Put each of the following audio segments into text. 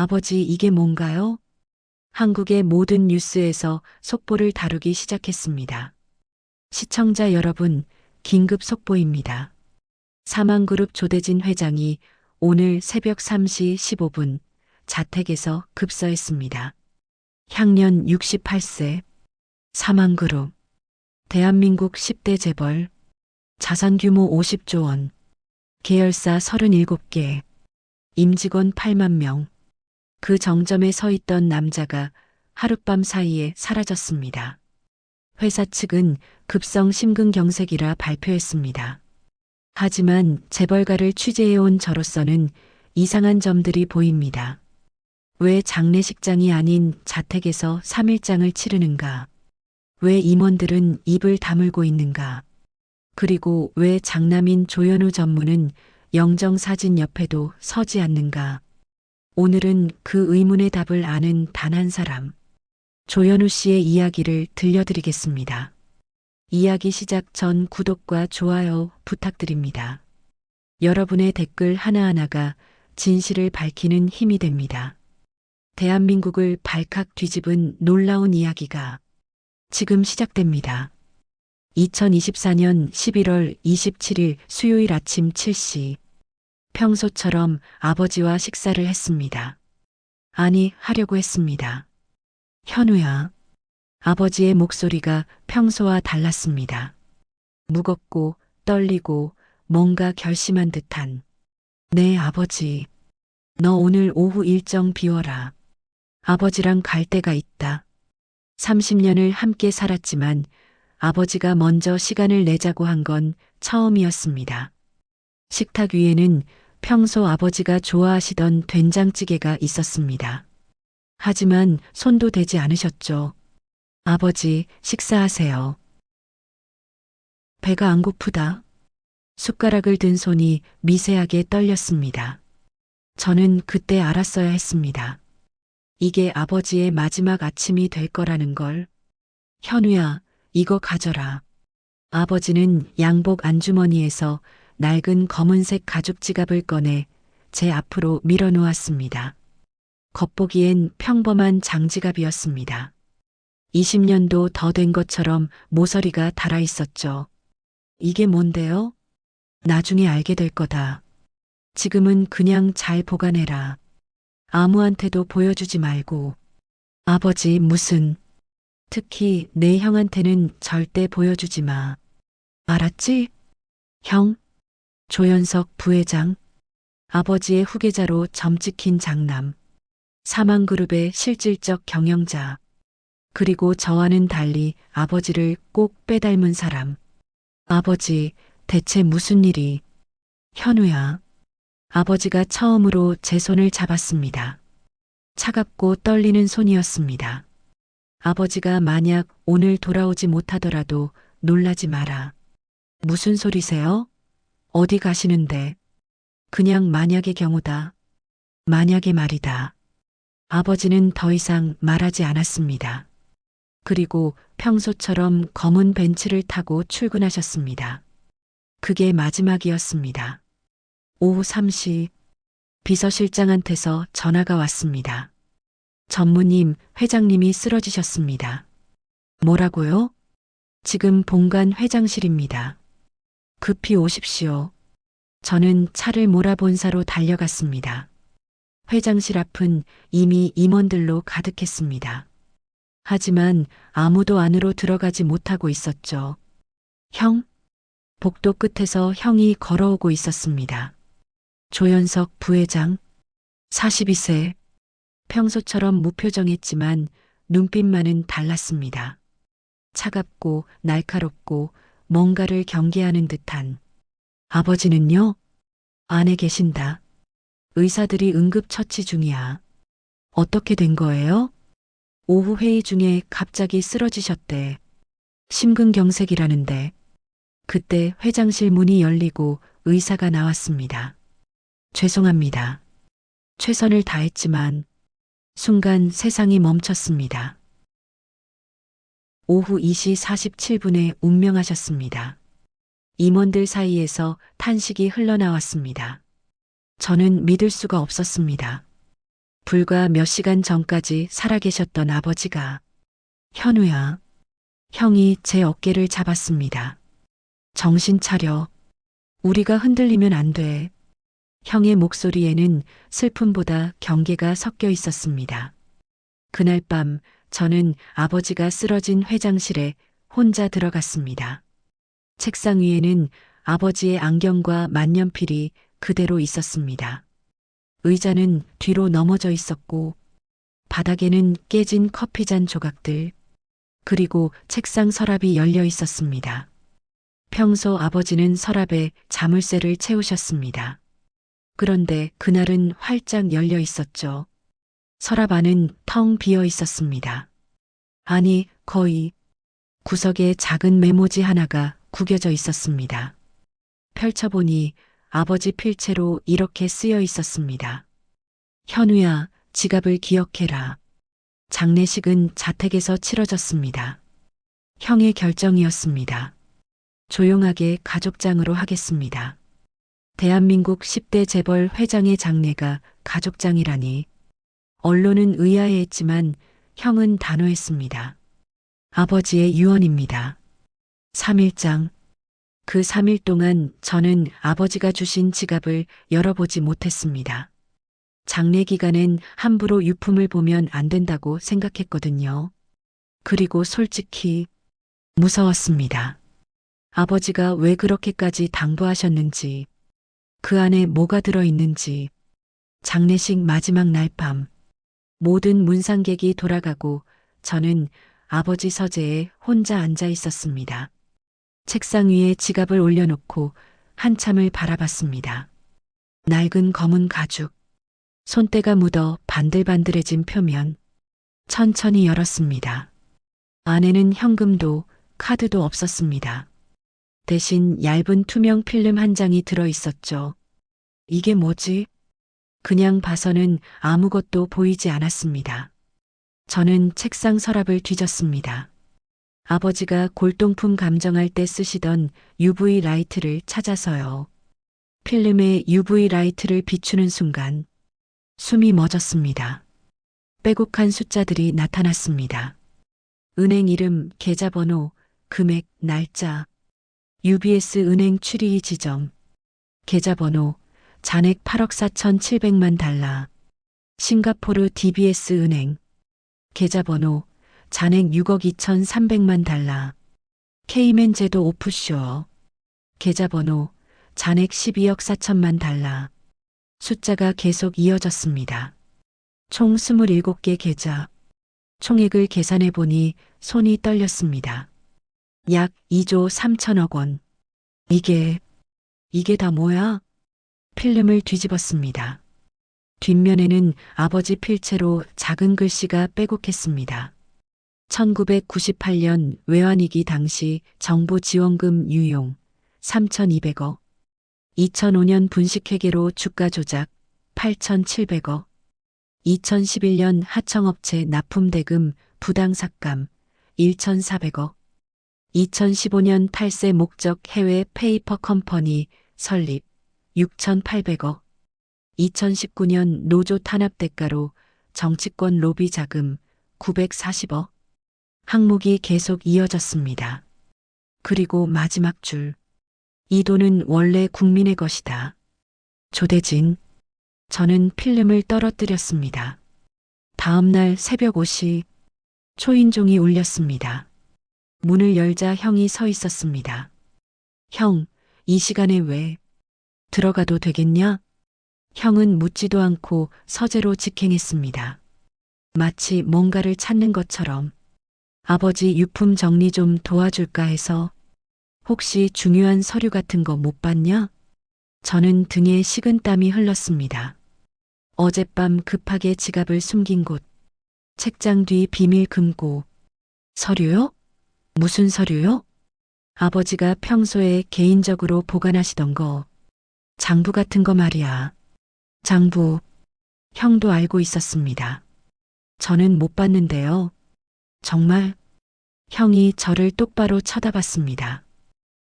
아버지 이게 뭔가요? 한국의 모든 뉴스에서 속보를 다루기 시작했습니다. 시청자 여러분, 긴급 속보입니다. 사망그룹 조대진 회장이 오늘 새벽 3시 15분 자택에서 급서했습니다. 향년 68세, 사망그룹, 대한민국 10대 재벌, 자산 규모 50조 원, 계열사 37개, 임직원 8만 명. 그 정점에 서 있던 남자가 하룻밤 사이에 사라졌습니다. 회사 측은 급성 심근경색이라 발표했습니다. 하지만 재벌가를 취재해온 저로서는 이상한 점들이 보입니다. 왜 장례식장이 아닌 자택에서 3일장을 치르는가? 왜 임원들은 입을 다물고 있는가? 그리고 왜 장남인 조현우 전무는 영정사진 옆에도 서지 않는가? 오늘은 그 의문의 답을 아는 단 한 사람, 조현우 씨의 이야기를 들려드리겠습니다. 이야기 시작 전 구독과 좋아요 부탁드립니다. 여러분의 댓글 하나하나가 진실을 밝히는 힘이 됩니다. 대한민국을 발칵 뒤집은 놀라운 이야기가 지금 시작됩니다. 2024년 11월 27일 수요일 아침 7시 평소처럼 아버지와 식사를 했습니다. 아니, 하려고 했습니다. 현우야. 아버지의 목소리가 평소와 달랐습니다. 무겁고 떨리고 뭔가 결심한 듯한. 네, 아버지. 너 오늘 오후 일정 비워라. 아버지랑 갈 데가 있다. 30년을 함께 살았지만 아버지가 먼저 시간을 내자고 한 건 처음이었습니다. 식탁 위에는 평소 아버지가 좋아하시던 된장찌개가 있었습니다. 하지만 손도 대지 않으셨죠. 아버지, 식사하세요. 배가 안 고프다. 숟가락을 든 손이 미세하게 떨렸습니다. 저는 그때 알았어야 했습니다. 이게 아버지의 마지막 아침이 될 거라는 걸. 현우야, 이거 가져라. 아버지는 양복 안주머니에서 낡은 검은색 가죽 지갑을 꺼내 제 앞으로 밀어놓았습니다. 겉보기엔 평범한 장지갑이었습니다. 20년도 더 된 것처럼 모서리가 달아 있었죠. 이게 뭔데요? 나중에 알게 될 거다. 지금은 그냥 잘 보관해라. 아무한테도 보여주지 말고. 아버지 무슨. 특히 내 형한테는 절대 보여주지 마. 알았지? 형? 조연석 부회장. 아버지의 후계자로 점 찍힌 장남. 사망그룹의 실질적 경영자. 그리고 저와는 달리 아버지를 꼭 빼닮은 사람. 아버지, 대체 무슨 일이? 현우야. 아버지가 처음으로 제 손을 잡았습니다. 차갑고 떨리는 손이었습니다. 아버지가 만약 오늘 돌아오지 못하더라도 놀라지 마라. 무슨 소리세요? 어디 가시는데? 그냥 만약의 경우다. 만약의 말이다. 아버지는 더 이상 말하지 않았습니다. 그리고 평소처럼 검은 벤츠를 타고 출근하셨습니다. 그게 마지막이었습니다. 오후 3시 비서실장한테서 전화가 왔습니다. 전무님, 회장님이 쓰러지셨습니다. 뭐라고요? 지금 본관 회장실입니다. 급히 오십시오. 저는 차를 몰아 본사로 달려갔습니다. 회장실 앞은 이미 임원들로 가득했습니다. 하지만 아무도 안으로 들어가지 못하고 있었죠. 형? 복도 끝에서 형이 걸어오고 있었습니다. 조연석 부회장, 42세. 평소처럼 무표정했지만 눈빛만은 달랐습니다. 차갑고 날카롭고 뭔가를 경계하는 듯한. 아버지는요? 안에 계신다. 의사들이 응급처치 중이야. 어떻게 된 거예요? 오후 회의 중에 갑자기 쓰러지셨대. 심근경색이라는데. 그때 회장실 문이 열리고 의사가 나왔습니다. 죄송합니다. 최선을 다했지만 순간 세상이 멈췄습니다. 오후 2시 47분에 운명하셨습니다. 임원들 사이에서 탄식이 흘러나왔습니다. 저는 믿을 수가 없었습니다. 불과 몇 시간 전까지 살아계셨던 아버지가 현우야. 형이 제 어깨를 잡았습니다. 정신 차려. 우리가 흔들리면 안 돼. 형의 목소리에는 슬픔보다 경계가 섞여 있었습니다. 그날 밤 저는 아버지가 쓰러진 회장실에 혼자 들어갔습니다. 책상 위에는 아버지의 안경과 만년필이 그대로 있었습니다. 의자는 뒤로 넘어져 있었고 바닥에는 깨진 커피잔 조각들 그리고 책상 서랍이 열려 있었습니다. 평소 아버지는 서랍에 자물쇠를 채우셨습니다. 그런데 그날은 활짝 열려 있었죠. 서랍 안은 텅 비어 있었습니다. 아니, 거의 구석에 작은 메모지 하나가 구겨져 있었습니다. 펼쳐보니 아버지 필체로 이렇게 쓰여 있었습니다. 현우야, 지갑을 기억해라. 장례식은 자택에서 치러졌습니다. 형의 결정이었습니다. 조용하게 가족장으로 하겠습니다. 대한민국 10대 재벌 회장의 장례가 가족장이라니. 언론은 의아해했지만 형은 단호했습니다. 아버지의 유언입니다. 3일장. 그 3일 동안 저는 아버지가 주신 지갑을 열어보지 못했습니다. 장례 기간엔 함부로 유품을 보면 안 된다고 생각했거든요. 그리고 솔직히 무서웠습니다. 아버지가 왜 그렇게까지 당부하셨는지, 그 안에 뭐가 들어있는지, 장례식 마지막 날 밤, 모든 문상객이 돌아가고 저는 아버지 서재에 혼자 앉아 있었습니다. 책상 위에 지갑을 올려놓고 한참을 바라봤습니다. 낡은 검은 가죽, 손때가 묻어 반들반들해진 표면, 천천히 열었습니다. 안에는 현금도 카드도 없었습니다. 대신 얇은 투명 필름 한 장이 들어 있었죠. 이게 뭐지? 그냥 봐서는 아무것도 보이지 않았습니다. 저는 책상 서랍을 뒤졌습니다. 아버지가 골동품 감정할 때 쓰시던 UV 라이트를 찾아서요. 필름에 UV 라이트를 비추는 순간 숨이 멎었습니다. 빼곡한 숫자들이 나타났습니다. 은행 이름, 계좌번호, 금액, 날짜, UBS 은행 추리이 지점, 계좌번호, 잔액 8억 4천7백만 달러, 싱가포르 DBS 은행, 계좌번호, 잔액 6억 2천3백만 달러, 케이맨 제도 오프쇼어, 계좌번호, 잔액 12억 4천만 달러, 숫자가 계속 이어졌습니다. 총 27개 계좌, 총액을 계산해 보니 손이 떨렸습니다. 약 2조 3천억 원. 이게, 이게 다 뭐야? 필름을 뒤집었습니다. 뒷면에는 아버지 필체로 작은 글씨가 빼곡했습니다. 1998년 외환위기 당시 정부 지원금 유용 3,200억. 2005년 분식회계로 주가 조작 8,700억. 2011년 하청업체 납품대금 부당 삭감 1,400억. 2015년 탈세 목적 해외 페이퍼 컴퍼니 설립 6,800억. 2019년 노조 탄압 대가로 정치권 로비 자금 940억. 항목이 계속 이어졌습니다. 그리고 마지막 줄. 이 돈은 원래 국민의 것이다. 조대진. 저는 필름을 떨어뜨렸습니다. 다음 날 새벽 5시 초인종이 울렸습니다. 문을 열자 형이 서 있었습니다. 형, 이 시간에 왜 들어가도 되겠냐? 형은 묻지도 않고 서재로 직행했습니다. 마치 뭔가를 찾는 것처럼 아버지 유품 정리 좀 도와줄까 해서 혹시 중요한 서류 같은 거 못 봤냐? 저는 등에 식은땀이 흘렀습니다. 어젯밤 급하게 지갑을 숨긴 곳, 책장 뒤 비밀 금고, 서류요? 무슨 서류요? 아버지가 평소에 개인적으로 보관하시던 거, 장부 같은 거 말이야. 장부, 형도 알고 있었습니다. 저는 못 봤는데요. 정말 형이 저를 똑바로 쳐다봤습니다.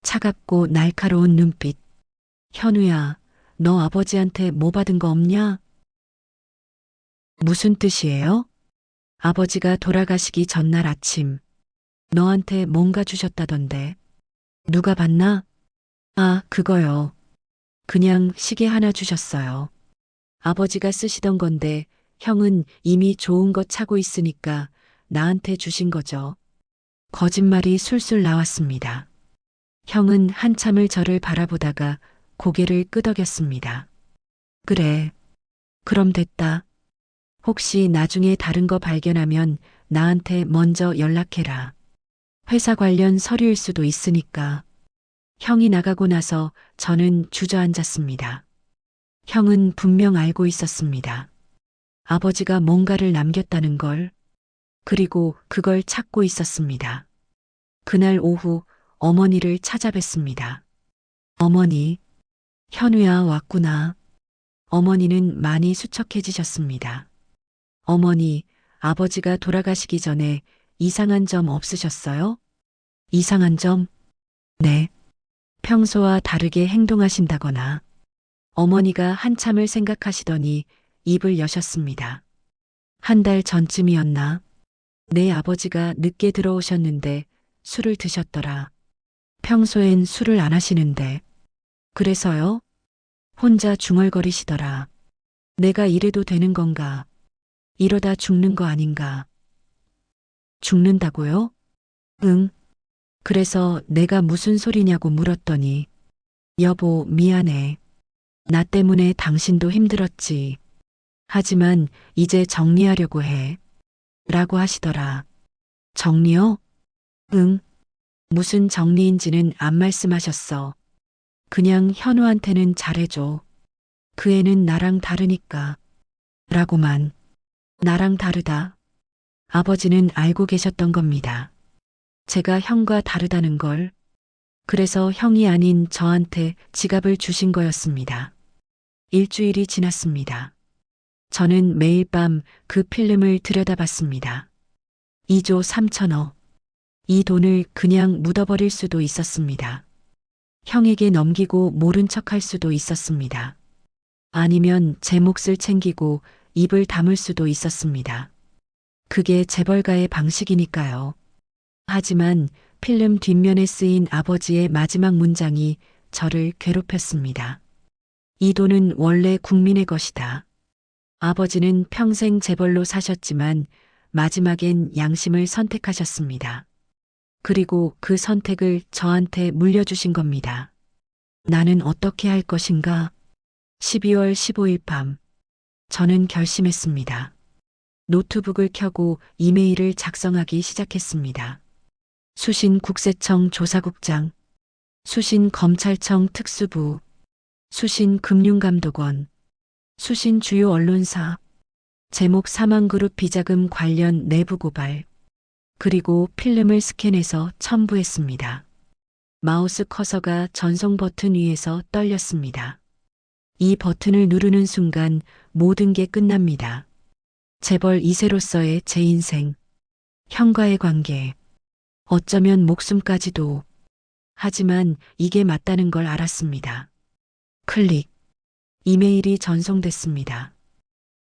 차갑고 날카로운 눈빛. 현우야, 너 아버지한테 뭐 받은 거 없냐? 무슨 뜻이에요? 아버지가 돌아가시기 전날 아침, 너한테 뭔가 주셨다던데. 누가 봤나? 아, 그거요. 그냥 시계 하나 주셨어요. 아버지가 쓰시던 건데 형은 이미 좋은 거 차고 있으니까 나한테 주신 거죠. 거짓말이 술술 나왔습니다. 형은 한참을 저를 바라보다가 고개를 끄덕였습니다. 그래. 그럼 됐다. 혹시 나중에 다른 거 발견하면 나한테 먼저 연락해라. 회사 관련 서류일 수도 있으니까. 형이 나가고 나서 저는 주저앉았습니다. 형은 분명 알고 있었습니다. 아버지가 뭔가를 남겼다는 걸, 그리고 그걸 찾고 있었습니다. 그날 오후 어머니를 찾아뵀습니다. 어머니, 현우야 왔구나. 어머니는 많이 수척해지셨습니다. 어머니, 아버지가 돌아가시기 전에 이상한 점 없으셨어요? 이상한 점? 네. 평소와 다르게 행동하신다거나. 어머니가 한참을 생각하시더니 입을 여셨습니다. 한 달 전쯤이었나? 내 아버지가 늦게 들어오셨는데 술을 드셨더라. 평소엔 술을 안 하시는데. 그래서요? 혼자 중얼거리시더라. 내가 이래도 되는 건가? 이러다 죽는 거 아닌가? 죽는다고요? 응. 그래서 내가 무슨 소리냐고 물었더니, 여보, 미안해. 나 때문에 당신도 힘들었지. 하지만 이제 정리하려고 해. 라고 하시더라. 정리요? 응. 무슨 정리인지는 안 말씀하셨어. 그냥 현우한테는 잘해줘. 그 애는 나랑 다르니까. 라고만. 나랑 다르다. 아버지는 알고 계셨던 겁니다. 제가 형과 다르다는 걸. 그래서 형이 아닌 저한테 지갑을 주신 거였습니다. 일주일이 지났습니다. 저는 매일 밤 그 필름을 들여다봤습니다. 2조 3천억. 이 돈을 그냥 묻어버릴 수도 있었습니다. 형에게 넘기고 모른 척할 수도 있었습니다. 아니면 제 몫을 챙기고 입을 다물 수도 있었습니다. 그게 재벌가의 방식이니까요. 하지만 필름 뒷면에 쓰인 아버지의 마지막 문장이 저를 괴롭혔습니다. 이 돈은 원래 국민의 것이다. 아버지는 평생 재벌로 사셨지만 마지막엔 양심을 선택하셨습니다. 그리고 그 선택을 저한테 물려주신 겁니다. 나는 어떻게 할 것인가? 12월 15일 밤, 저는 결심했습니다. 노트북을 켜고 이메일을 작성하기 시작했습니다. 수신 국세청 조사국장, 수신 검찰청 특수부, 수신 금융감독원, 수신 주요 언론사, 제목 사망그룹 비자금 관련 내부 고발, 그리고 필름을 스캔해서 첨부했습니다. 마우스 커서가 전송 버튼 위에서 떨렸습니다. 이 버튼을 누르는 순간 모든 게 끝납니다. 재벌 2세로서의 제 인생, 형과의 관계, 어쩌면 목숨까지도. 하지만 이게 맞다는 걸 알았습니다. 클릭. 이메일이 전송됐습니다.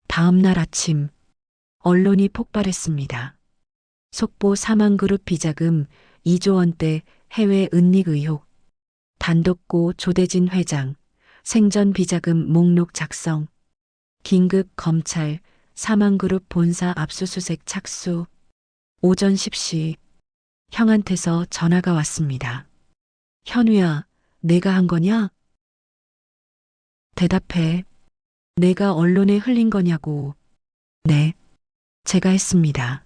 다음 날 아침, 언론이 폭발했습니다. 속보 사망그룹 비자금 2조 원대 해외 은닉 의혹, 단독고 조대진 회장, 생전 비자금 목록 작성, 긴급 검찰 사망그룹 본사 압수수색 착수, 오전 10시, 형한테서 전화가 왔습니다. 현우야, 내가 한 거냐? 대답해. 내가 언론에 흘린 거냐고. 네, 제가 했습니다.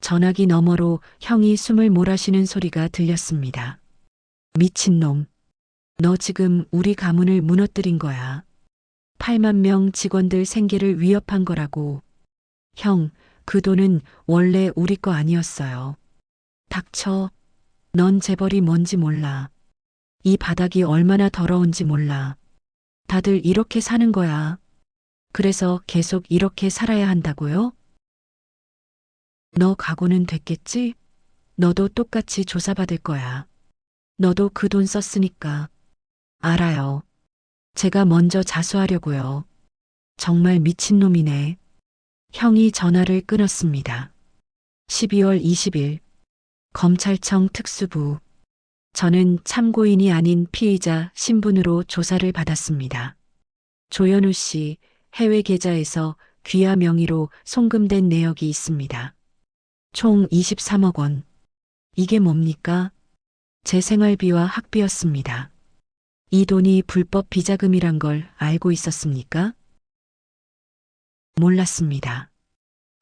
전화기 너머로 형이 숨을 몰아쉬는 소리가 들렸습니다. 미친놈. 너 지금 우리 가문을 무너뜨린 거야. 8만 명 직원들 생계를 위협한 거라고. 형, 그 돈은 원래 우리 거 아니었어요. 닥쳐. 넌 재벌이 뭔지 몰라. 이 바닥이 얼마나 더러운지 몰라. 다들 이렇게 사는 거야. 그래서 계속 이렇게 살아야 한다고요? 너 각오는 됐겠지? 너도 똑같이 조사받을 거야. 너도 그 돈 썼으니까. 알아요. 제가 먼저 자수하려고요. 정말 미친놈이네. 형이 전화를 끊었습니다. 12월 20일 검찰청 특수부 저는 참고인이 아닌 피의자 신분으로 조사를 받았습니다. 조현우 씨 해외 계좌에서 귀하 명의로 송금된 내역이 있습니다. 총 23억 원. 이게 뭡니까? 제 생활비와 학비였습니다. 이 돈이 불법 비자금이란 걸 알고 있었습니까? 몰랐습니다.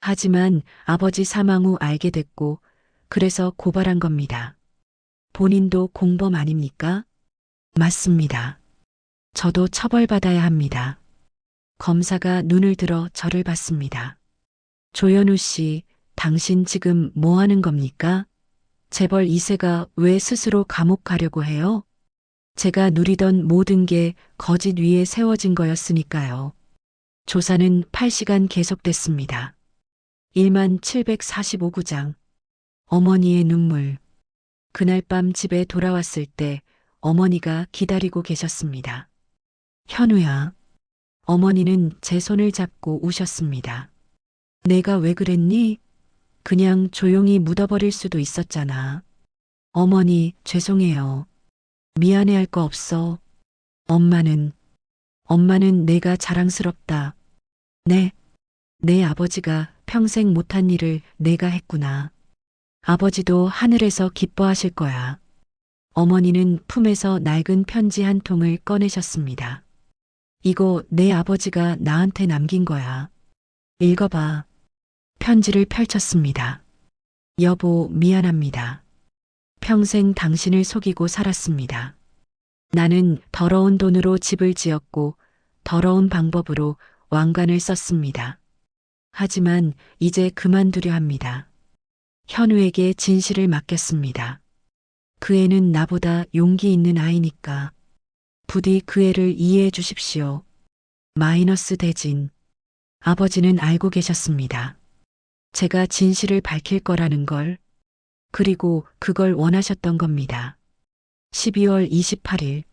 하지만 아버지 사망 후 알게 됐고, 그래서 고발한 겁니다. 본인도 공범 아닙니까? 맞습니다. 저도 처벌받아야 합니다. 검사가 눈을 들어 저를 봤습니다. 조현우 씨, 당신 지금 뭐 하는 겁니까? 재벌 2세가 왜 스스로 감옥 가려고 해요? 제가 누리던 모든 게 거짓 위에 세워진 거였으니까요. 조사는 8시간 계속됐습니다. 1만 745구장. 어머니의 눈물. 그날 밤 집에 돌아왔을 때 어머니가 기다리고 계셨습니다. 현우야. 어머니는 제 손을 잡고 우셨습니다. 내가 왜 그랬니? 그냥 조용히 묻어버릴 수도 있었잖아. 어머니, 죄송해요. 미안해할 거 없어. 엄마는, 엄마는 내가 자랑스럽다. 네, 내 아버지가 평생 못한 일을 내가 했구나. 아버지도 하늘에서 기뻐하실 거야. 어머니는 품에서 낡은 편지 한 통을 꺼내셨습니다. 이거 내 아버지가 나한테 남긴 거야. 읽어봐. 편지를 펼쳤습니다. 여보, 미안합니다. 평생 당신을 속이고 살았습니다. 나는 더러운 돈으로 집을 지었고 더러운 방법으로 왕관을 썼습니다. 하지만 이제 그만두려 합니다. 현우에게 진실을 맡겼습니다. 그 애는 나보다 용기 있는 아이니까 부디 그 애를 이해해 주십시오. 마이너스 대진. 아버지는 알고 계셨습니다. 제가 진실을 밝힐 거라는 걸, 그리고 그걸 원하셨던 겁니다. 12월 28일,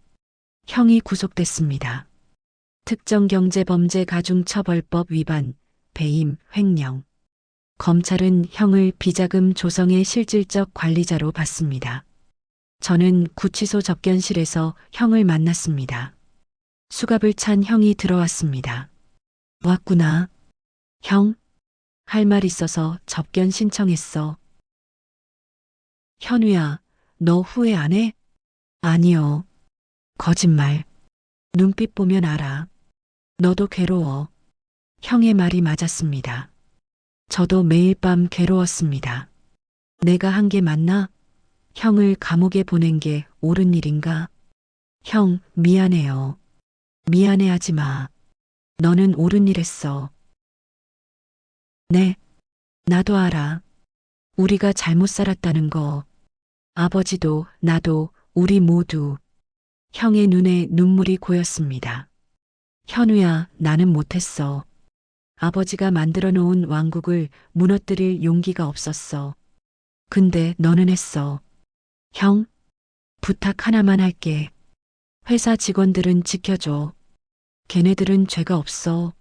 형이 구속됐습니다. 특정경제범죄 가중처벌법 위반, 배임, 횡령. 검찰은 형을 비자금 조성의 실질적 관리자로 봤습니다. 저는 구치소 접견실에서 형을 만났습니다. 수갑을 찬 형이 들어왔습니다. 왔구나. 형, 할 말 있어서 접견 신청했어. 현우야, 너 후회 안 해? 아니요. 거짓말. 눈빛 보면 알아. 너도 괴로워. 형의 말이 맞았습니다. 저도 매일 밤 괴로웠습니다. 내가 한 게 맞나? 형을 감옥에 보낸 게 옳은 일인가? 형, 미안해요. 미안해 하지 마. 너는 옳은 일 했어. 네, 나도 알아. 우리가 잘못 살았다는 거. 아버지도, 나도, 우리 모두. 형의 눈에 눈물이 고였습니다. 현우야, 나는 못했어. 아버지가 만들어 놓은 왕국을 무너뜨릴 용기가 없었어. 근데 너는 했어. 형, 부탁 하나만 할게. 회사 직원들은 지켜줘. 걔네들은 죄가 없어.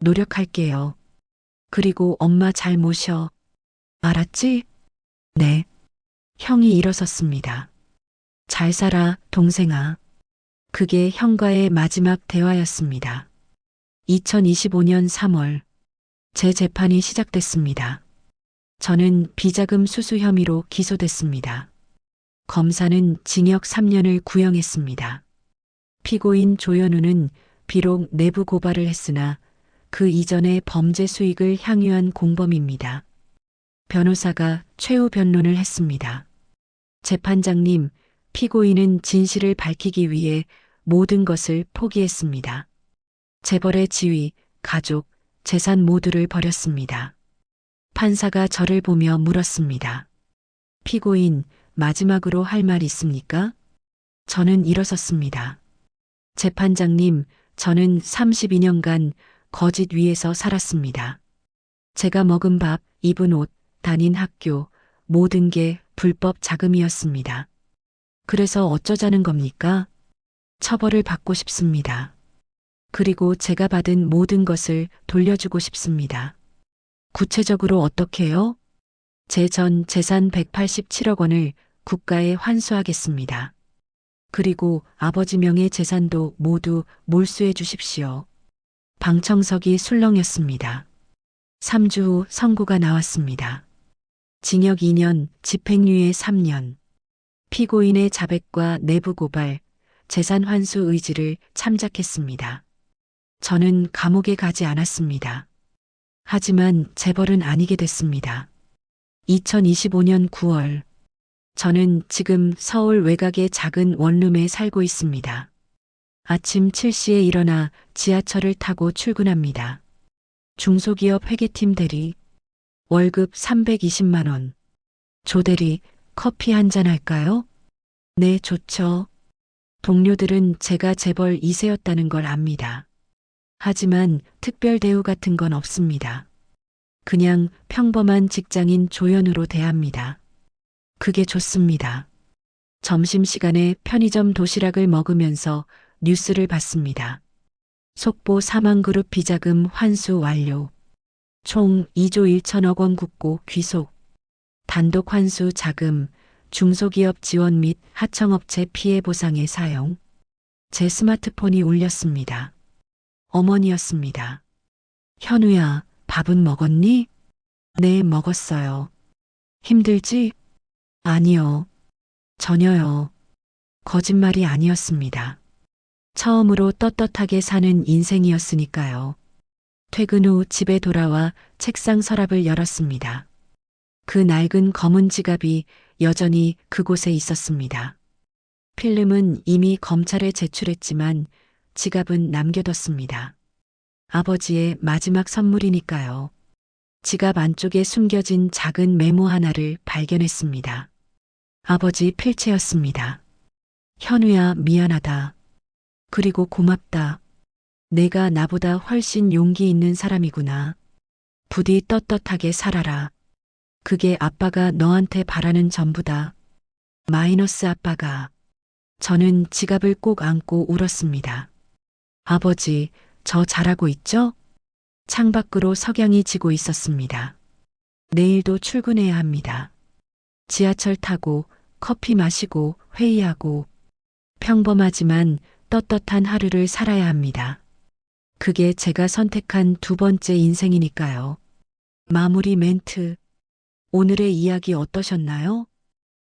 노력할게요. 그리고 엄마 잘 모셔. 알았지? 네. 형이 일어섰습니다. 잘 살아, 동생아. 그게 형과의 마지막 대화였습니다. 2025년 3월, 제 재판이 시작됐습니다. 저는 비자금 수수 혐의로 기소됐습니다. 검사는 징역 3년을 구형했습니다. 피고인 조현우는 비록 내부 고발을 했으나 그 이전에 범죄 수익을 향유한 공범입니다. 변호사가 최후 변론을 했습니다. 재판장님, 피고인은 진실을 밝히기 위해 모든 것을 포기했습니다. 재벌의 지위, 가족, 재산 모두를 버렸습니다. 판사가 저를 보며 물었습니다. 피고인, 마지막으로 할 말 있습니까? 저는 일어섰습니다. 재판장님, 저는 32년간 거짓 위에서 살았습니다. 제가 먹은 밥, 입은 옷, 다닌 학교, 모든 게 불법 자금이었습니다. 그래서 어쩌자는 겁니까? 처벌을 받고 싶습니다. 그리고 제가 받은 모든 것을 돌려주고 싶습니다. 구체적으로 어떻게요? 제 전 재산 187억 원을 국가에 환수하겠습니다. 그리고 아버지 명의 재산도 모두 몰수해 주십시오. 방청석이 술렁였습니다. 3주 후 선고가 나왔습니다. 징역 2년, 집행유예 3년. 피고인의 자백과 내부 고발, 재산 환수 의지를 참작했습니다. 저는 감옥에 가지 않았습니다. 하지만 재벌은 아니게 됐습니다. 2025년 9월, 저는 지금 서울 외곽의 작은 원룸에 살고 있습니다. 아침 7시에 일어나 지하철을 타고 출근합니다. 중소기업 회계팀 대리, 월급 320만 원. 조 대리, 커피 한 잔 할까요? 네, 좋죠. 동료들은 제가 재벌 2세였다는 걸 압니다. 하지만 특별 대우 같은 건 없습니다. 그냥 평범한 직장인 조연으로 대합니다. 그게 좋습니다. 점심시간에 편의점 도시락을 먹으면서 뉴스를 봤습니다. 속보 사망그룹 비자금 환수 완료. 총 2조 1천억 원 국고 귀속. 단독 환수 자금, 중소기업 지원 및 하청업체 피해 보상의 사용. 제 스마트폰이 울렸습니다. 어머니였습니다. 현우야, 밥은 먹었니? 네, 먹었어요. 힘들지? 아니요. 전혀요. 거짓말이 아니었습니다. 처음으로 떳떳하게 사는 인생이었으니까요. 퇴근 후 집에 돌아와 책상 서랍을 열었습니다. 그 낡은 검은 지갑이 여전히 그곳에 있었습니다. 필름은 이미 검찰에 제출했지만 지갑은 남겨뒀습니다. 아버지의 마지막 선물이니까요. 지갑 안쪽에 숨겨진 작은 메모 하나를 발견했습니다. 아버지 필체였습니다. 현우야, 미안하다. 그리고 고맙다. 내가 나보다 훨씬 용기 있는 사람이구나. 부디 떳떳하게 살아라. 그게 아빠가 너한테 바라는 전부다. 마이너스 아빠가. 저는 지갑을 꼭 안고 울었습니다. 아버지, 저 잘하고 있죠? 창밖으로 석양이 지고 있었습니다. 내일도 출근해야 합니다. 지하철 타고 커피 마시고 회의하고 평범하지만 떳떳한 하루를 살아야 합니다. 그게 제가 선택한 두 번째 인생이니까요. 마무리 멘트. 오늘의 이야기 어떠셨나요?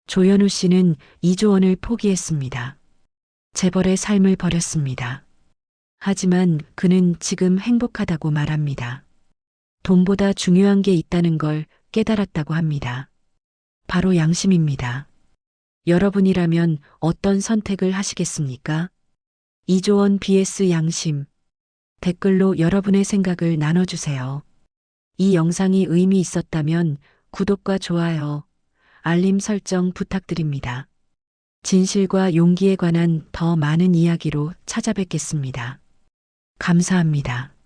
조현우 씨는 이조원을 포기했습니다. 재벌의 삶을 버렸습니다. 하지만 그는 지금 행복하다고 말합니다. 돈보다 중요한 게 있다는 걸 깨달았다고 합니다. 바로 양심입니다. 여러분이라면 어떤 선택을 하시겠습니까? 이조원 BS 양심. 댓글로 여러분의 생각을 나눠주세요. 이 영상이 의미 있었다면 구독과 좋아요, 알림 설정 부탁드립니다. 진실과 용기에 관한 더 많은 이야기로 찾아뵙겠습니다. 감사합니다.